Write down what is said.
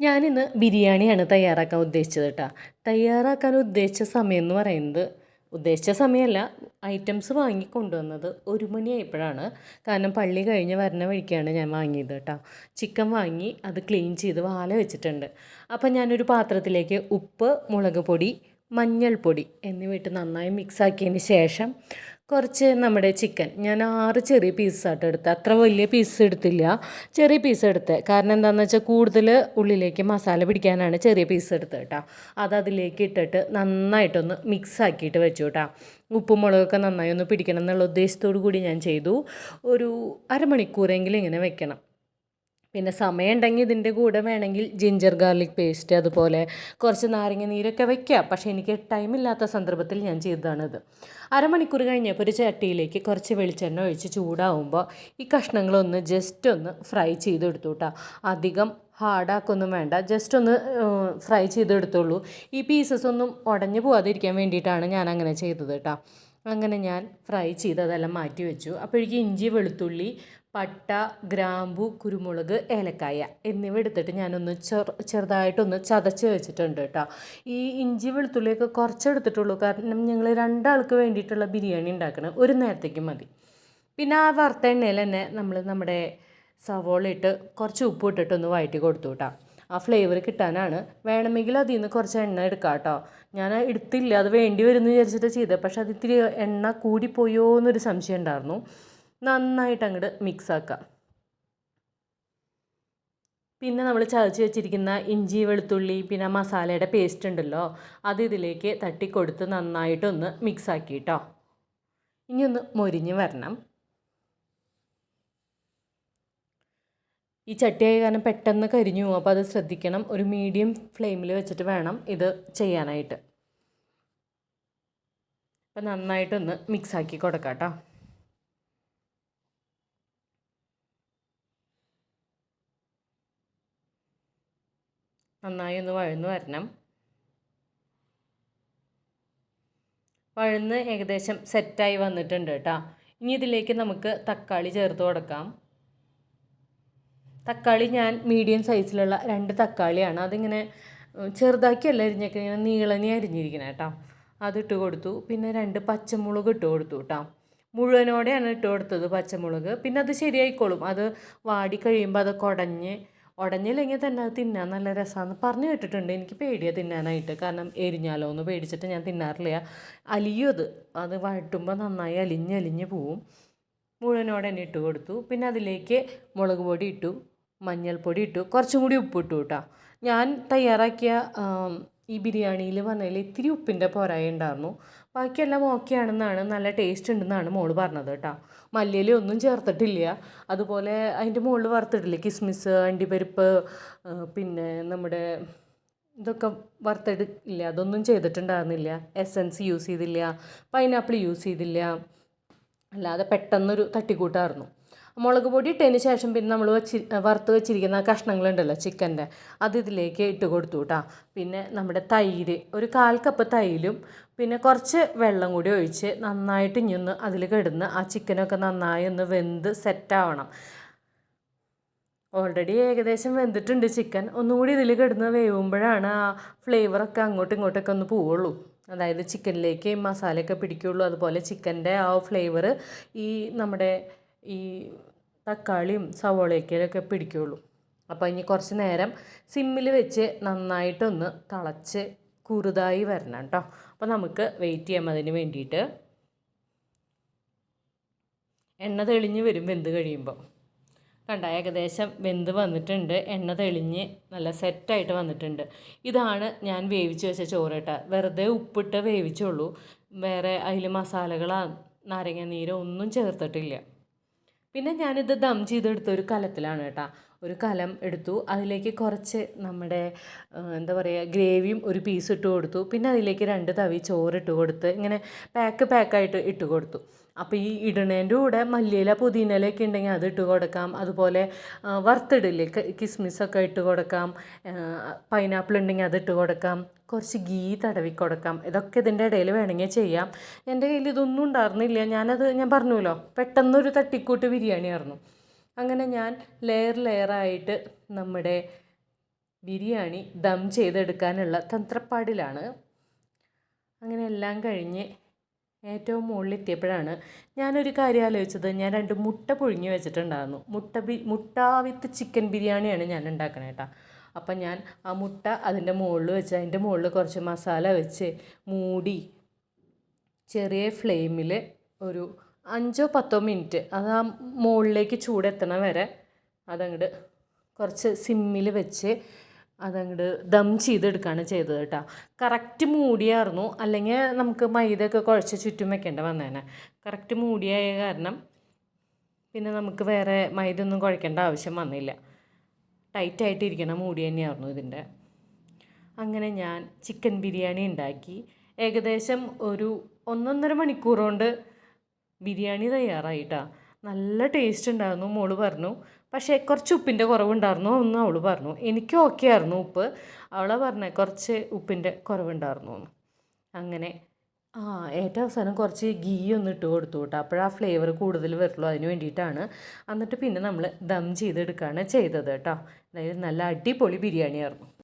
ഞാനിന്ന് ബിരിയാണിയാണ് തയ്യാറാക്കാൻ ഉദ്ദേശിച്ചത് കേട്ടോ. തയ്യാറാക്കാൻ ഉദ്ദേശിച്ച സമയം എന്ന് പറയുന്നത് ഉദ്ദേശിച്ച സമയമല്ല ഐറ്റംസ് വാങ്ങി കൊണ്ടുവന്നത് ഒരു മണിയായപ്പോഴാണ് കാരണം പള്ളി കഴിഞ്ഞ് വരുന്ന വഴിക്കാണ് ഞാൻ വാങ്ങിയത് കേട്ടോ. ചിക്കൻ വാങ്ങി അത് ക്ലീൻ ചെയ്ത് വാല വെച്ചിട്ടുണ്ട്. അപ്പം ഞാനൊരു പാത്രത്തിലേക്ക് ഉപ്പ് മുളക് പൊടി മഞ്ഞൾപ്പൊടി എന്നിവ ഇട്ട് നന്നായി മിക്സാക്കിയതിന് ശേഷം കുറച്ച് നമ്മുടെ ചിക്കൻ ഞാൻ ആറ് ചെറിയ പീസായിട്ട് എടുത്ത് അത്ര വലിയ പീസ് എടുത്തില്ല. ചെറിയ പീസ് എടുത്ത് കാരണം എന്താണെന്ന് വെച്ചാൽ കൂടുതൽ ഉള്ളിലേക്ക് മസാല പിടിക്കാനാണ് ചെറിയ പീസ് എടുത്തത് കേട്ടോ അത് അതിലേക്ക് ഇട്ടിട്ട് നന്നായിട്ടൊന്ന് മിക്സ് ആക്കിയിട്ട് വെച്ചു കേട്ടോ ഉപ്പും മുളകൊക്കെ നന്നായി ഒന്ന് പിടിക്കണം എന്നുള്ള ഉദ്ദേശത്തോടു കൂടി ഞാൻ ചെയ്തു. ഒരു അരമണിക്കൂറെങ്കിലും ഇങ്ങനെ വെക്കണം. പിന്നെ സമയമുണ്ടെങ്കിൽ ഇതിന്റെ കൂടെ വേണമെങ്കിൽ ജിഞ്ചർ ഗാർലിക് പേസ്റ്റ് അതുപോലെ കുറച്ച് നാരങ്ങ നീരൊക്കെ വയ്ക്കാം പക്ഷേ എനിക്ക് ടൈമില്ലാത്ത സന്ദർഭത്തിൽ ഞാൻ ചെയ്തതാണിത് അരമണിക്കൂർ കഴിഞ്ഞപ്പോൾ ഒരു ചട്ടിയിലേക്ക് കുറച്ച് വെളിച്ചെണ്ണ ഒഴിച്ച് ചൂടാവുമ്പോൾ ഈ കഷ്ണങ്ങളൊന്ന് ജസ്റ്റ് ഒന്ന് ഫ്രൈ ചെയ്തെടുത്തു കേട്ടോ അധികം ഹാർഡാക്കൊന്നും വേണ്ട. ജസ്റ്റ് ഒന്ന് ഫ്രൈ ചെയ്തെടുത്തുള്ളൂ. ഈ പീസസ് ഒന്നും ഉടഞ്ഞു പോകാതിരിക്കാൻ വേണ്ടിയിട്ടാണ് ഞാൻ അങ്ങനെ ചെയ്തത് കേട്ടോ അങ്ങനെ ഞാൻ ഫ്രൈ ചെയ്ത് അതെല്ലാം മാറ്റി വെച്ചു. അപ്പോഴേക്കും ഇഞ്ചി വെളുത്തുള്ളി പട്ട ഗ്രാമ്പു കുരുമുളക് ഏലക്കായ എന്നിവ എടുത്തിട്ട് ഞാനൊന്ന് ചെറു ചെറുതായിട്ടൊന്ന് ചതച്ച് വെച്ചിട്ടുണ്ട് കേട്ടോ. ഈ ഇഞ്ചി വെളുത്തുള്ളിയൊക്കെ കുറച്ചെടുത്തിട്ടുള്ളൂ. കാരണം ഞങ്ങൾ രണ്ടാൾക്ക് വേണ്ടിയിട്ടുള്ള ബിരിയാണി ഉണ്ടാക്കണം ഒരു നേരത്തേക്ക് മതി. പിന്നെ ആ വറുത്ത എണ്ണയിൽ തന്നെ നമ്മൾ നമ്മുടെ സവോള ഇട്ട് കുറച്ച് ഉപ്പ് ഇട്ടിട്ടൊന്ന് വഴറ്റി കൊടുത്തു കേട്ടോ. ആ ഫ്ലേവർ കിട്ടാനാണ്. വേണമെങ്കിൽ അതിൽ നിന്ന് കുറച്ച് എണ്ണ എടുക്കാം കേട്ടോ ഞാൻ എടുത്തില്ല അത് വേണ്ടി വരുമെന്ന് വിചാരിച്ചിട്ട് ചെയ്തത് പക്ഷേ അത് ഇത്തിരി എണ്ണ കൂടിപ്പോയോ എന്നൊരു സംശയം ഉണ്ടായിരുന്നു. നന്നായിട്ട് അങ്ങോട്ട് മിക്സ് ആക്കാം. പിന്നെ നമ്മൾ ചതച്ച് വെച്ചിരിക്കുന്ന ഇഞ്ചി വെളുത്തുള്ളി പിന്നെ മസാലയുടെ പേസ്റ്റ് ഉണ്ടല്ലോ അത് ഇതിലേക്ക് തട്ടിക്കൊടുത്ത് നന്നായിട്ടൊന്ന് മിക്സ് ആക്കി കേട്ടോ ഇനി ഒന്ന് മൊരിഞ്ഞ് വരണം. ഈ ചട്ടിയായ കാരണം പെട്ടെന്ന് കരിഞ്ഞു പോകും. അപ്പോൾ അത് ശ്രദ്ധിക്കണം. ഒരു മീഡിയം ഫ്ലെയിമിൽ വെച്ചിട്ട് വേണം ഇത് ചെയ്യാനായിട്ട്. അപ്പം നന്നായിട്ടൊന്ന് മിക്സ് ആക്കി കൊടുക്കാം കേട്ടോ നന്നായി ഒന്ന് വഴന്ന് വരണം. വഴന്ന് ഏകദേശം സെറ്റായി വന്നിട്ടുണ്ട് കേട്ടോ ഇനി ഇതിലേക്ക് നമുക്ക് തക്കാളി ചേർത്ത് കൊടുക്കാം. തക്കാളി ഞാൻ മീഡിയം സൈസിലുള്ള രണ്ട് തക്കാളിയാണ്. അതിങ്ങനെ ചെറുതാക്കിയല്ല അരിഞ്ഞേക്കണ ഇങ്ങനെ നീളനി അരിഞ്ഞിരിക്കണം കേട്ടോ അതിട്ട് കൊടുത്തു. പിന്നെ രണ്ട് പച്ചമുളക് ഇട്ട് കൊടുത്തു കേട്ടോ മുഴുവനോടെയാണ് ഇട്ട് കൊടുത്തത് പച്ചമുളക്. പിന്നെ അത് ശരിയായിക്കോളും. അത് വാടി കഴിയുമ്പോൾ അത് കുടഞ്ഞ് ഉടഞ്ഞില്ലെങ്കിൽ തന്നെ അത് തിന്നാൻ നല്ല രസമാണെന്ന് പറഞ്ഞു കേട്ടിട്ടുണ്ട്. എനിക്ക് പേടിയാണ് തിന്നാനായിട്ട്. കാരണം എരിഞ്ഞാലോ എന്ന് പേടിച്ചിട്ട് ഞാൻ തിന്നാറില്ല. അലിയും അത്. അത് വഴട്ടുമ്പോൾ നന്നായി അലിഞ്ഞ് അലിഞ്ഞ് പോവും. മുഴുവനോടെ തന്നെ ഇട്ട് കൊടുത്തു. പിന്നെ അതിലേക്ക് മുളക് പൊടി ഇട്ടു. മഞ്ഞൾപ്പൊടി ഇട്ടു. കുറച്ചും കൂടി ഉപ്പ് ഇട്ടു കേട്ടോ. ഞാൻ തയ്യാറാക്കിയ ഈ ബിരിയാണിയിൽ വന്നതിൽ ഇത്തിരി ഉപ്പിന്റെ പോരായ ഉണ്ടായിരുന്നു. ബാക്കിയെല്ലാം ഓക്കെ ആണെന്നാണ് നല്ല ടേസ്റ്റ് ഉണ്ടെന്നാണ് മോൾ പറഞ്ഞത് കേട്ടോ. മല്ലിയില ഒന്നും ചേർത്തിട്ടില്ല. അതുപോലെ അതിന്റെ മുകളിൽ വറുത്തിട്ടില്ല കിസ്മിസ് അണ്ടിപ്പരിപ്പ് പിന്നെ നമ്മുടെ ഇതൊക്കെ വറുത്തെടുക്കില്ല അതൊന്നും ചെയ്തിട്ടുണ്ടായിരുന്നില്ല. എസൻസ് യൂസ് ചെയ്തില്ല പൈനാപ്പിൾ യൂസ് ചെയ്തില്ല. അല്ലാതെ പെട്ടെന്നൊരു തട്ടിക്കൂട്ടായിരുന്നു. മുളക് പൊടി ഇട്ടതിന് ശേഷം പിന്നെ നമ്മൾ വെച്ച് വറുത്ത് വെച്ചിരിക്കുന്ന കഷ്ണങ്ങളുണ്ടല്ലോ ചിക്കന്റെ അത് ഇതിലേക്ക് ഇട്ട് കൊടുത്തു കേട്ടോ പിന്നെ നമ്മുടെ തൈര് ഒരു കാൽ കപ്പ് തൈരും പിന്നെ കുറച്ച് വെള്ളം കൂടി ഒഴിച്ച് നന്നായിട്ട് ഇഞ്ഞൊന്ന് അതിൽ കിടന്ന് ആ ചിക്കനൊക്കെ നന്നായി ഒന്ന് വെന്ത് സെറ്റാവണം ഓൾറെഡി ഏകദേശം വെന്തിട്ടുണ്ട് ചിക്കൻ. ഒന്നും കൂടി ഇതിൽ കിടന്ന് വേവുമ്പോഴാണ് ആ ഫ്ലേവറൊക്കെ അങ്ങോട്ടും ഇങ്ങോട്ടൊക്കെ ഒന്ന് പോവുള്ളൂ. അതായത് ചിക്കനിലേക്ക് മസാലയൊക്കെ പിടിക്കുകയുള്ളൂ അതുപോലെ ചിക്കന്റെ ആ ഫ്ലേവർ ഈ നമ്മുടെ ഈ തക്കാളിയും സവോളയൊക്കെ പിടിക്കുള്ളൂ. അപ്പോൾ ഇനി കുറച്ച് നേരം സിമ്മിൽ വെച്ച് നന്നായിട്ടൊന്ന് തിളച്ച് കുറുതായി വരണം കേട്ടോ അപ്പോൾ നമുക്ക് വെയിറ്റ് ചെയ്യാം അതിന് വേണ്ടിയിട്ട്. എണ്ണ തെളിഞ്ഞ് വരും വെന്ത് കഴിയുമ്പോൾ കണ്ട ഏകദേശം വെന്ത് വന്നിട്ടുണ്ട്. എണ്ണ തെളിഞ്ഞ് നല്ല സെറ്റായിട്ട് വന്നിട്ടുണ്ട്. ഇതാണ് ഞാൻ വേവിച്ച് വെച്ച ചോറ് കേട്ടോ വെറുതെ ഉപ്പിട്ട് വേവിച്ചുള്ളൂ വേറെ അതിൽ മസാലകളോ നാരങ്ങ നീരോ ഒന്നും ചേർത്തിട്ടില്ല. പിന്നെ ഞാനിത് ദം ചെയ്തെടുത്ത ഒരു കലത്തിലാണ് കേട്ടോ. ഒരു കലം എടുത്തു. അതിലേക്ക് കുറച്ച് നമ്മുടെ എന്താ പറയുക ഗ്രേവിയും ഒരു പീസ് ഇട്ട് കൊടുത്തു. പിന്നെ അതിലേക്ക് രണ്ട് തവി ചോറ് ഇട്ട് കൊടുത്ത് ഇങ്ങനെ പാക്ക് പാക്കായിട്ട് ഇട്ട് കൊടുത്തു. അപ്പോൾ ഈ ഇടണേന്റെ കൂടെ മല്ലിയില പുതിനയിലൊക്കെ ഉണ്ടെങ്കിൽ അത് ഇട്ട് കൊടുക്കാം. അതുപോലെ വറുത്തിടില്ലേ കിസ്മിസൊക്കെ ഇട്ട് കൊടുക്കാം. പൈനാപ്പിൾ ഉണ്ടെങ്കിൽ അത് ഇട്ട് കൊടുക്കാം. കുറച്ച് ഗീ തടവി കൊടുക്കാം. ഇതൊക്കെ ഇതിന്റെ ഇടയിൽ വേണമെങ്കിൽ ചെയ്യാം. എന്റെ കയ്യിൽ ഇതൊന്നും ഉണ്ടായിരുന്നില്ല. ഞാനത് ഞാൻ പറഞ്ഞല്ലോ പെട്ടെന്നൊരു തട്ടിക്കൂട്ട് ബിരിയാണി ആയിരുന്നു. അങ്ങനെ ഞാൻ ലെയർ ലെയറായിട്ട് നമ്മുടെ ബിരിയാണി ദം ചെയ്തെടുക്കാനുള്ള തന്ത്രപ്പാടിലാണ്. അങ്ങനെ എല്ലാം കഴിഞ്ഞ് ഏറ്റവും മുകളിലെത്തിയപ്പോഴാണ് ഞാനൊരു കാര്യം ആലോചിച്ചത്. ഞാൻ രണ്ട് മുട്ട പുഴുങ്ങി വെച്ചിട്ടുണ്ടായിരുന്നു. മുട്ട ബി മുട്ട വിത്ത് ചിക്കൻ ബിരിയാണിയാണ് ഞാൻ ഉണ്ടാക്കണേ കേട്ടോ അപ്പം ഞാൻ ആ മുട്ട അതിന്റെ മുകളിൽ വെച്ച് അതിന്റെ മുകളിൽ കുറച്ച് മസാല വെച്ച് മൂടി ചെറിയ ഫ്ലെയിമിൽ ഒരു അഞ്ചോ പത്തോ മിനിറ്റ് അത് ആ മുകളിലേക്ക് ചൂടെത്തണ വരെ അതങ്ങോട്ട് കുറച്ച് സിമ്മിൽ വെച്ച് അതങ്ങോട്ട് ദം ചെയ്തെടുക്കുകയാണ് ചെയ്തത് കേട്ടോ. കറക്റ്റ് മൂടിയായിരുന്നു. അല്ലെങ്കിൽ നമുക്ക് മൈദയൊക്കെ കുഴച്ച് ചുറ്റും വെക്കേണ്ട വന്നേനെ. കറക്റ്റ് മൂടിയായ കാരണം പിന്നെ നമുക്ക് വേറെ മൈദ ഒന്നും കുഴക്കേണ്ട ആവശ്യം വന്നില്ല. ടൈറ്റായിട്ടിരിക്കണ മൂടി തന്നെയായിരുന്നു ഇതിന്റെ. അങ്ങനെ ഞാൻ ചിക്കൻ ബിരിയാണി ഉണ്ടാക്കി. ഏകദേശം ഒരു ഒന്നൊന്നര മണിക്കൂർ കൊണ്ട് ബിരിയാണി തയ്യാറായിട്ടാ നല്ല ടേസ്റ്റ് ഉണ്ടായിരുന്നു. മോൾ പറഞ്ഞു പക്ഷേ കുറച്ച് ഉപ്പിന്റെ കുറവുണ്ടായിരുന്നു എന്ന് അവൾ പറഞ്ഞു. എനിക്ക് ഓക്കെ ആയിരുന്നു ഉപ്പ്. അവളെ പറഞ്ഞത് കുറച്ച് ഉപ്പിന്റെ കുറവുണ്ടായിരുന്നു എന്ന്. അങ്ങനെ ആ ഏറ്റവും അവസാനം കുറച്ച് ഗീ ഒന്ന് ഇട്ട് കൊടുത്തു കേട്ടോ. അപ്പോഴാ ഫ്ലേവർ കൂടുതൽ വരുള്ളൂ അതിന് വേണ്ടിയിട്ടാണ്. എന്നിട്ട് പിന്നെ നമ്മൾ ദം ചെയ്തെടുക്കുകയാണ് ചെയ്തത് കേട്ടോ. അതായത് നല്ല അടിപൊളി ബിരിയാണിയായിരുന്നു.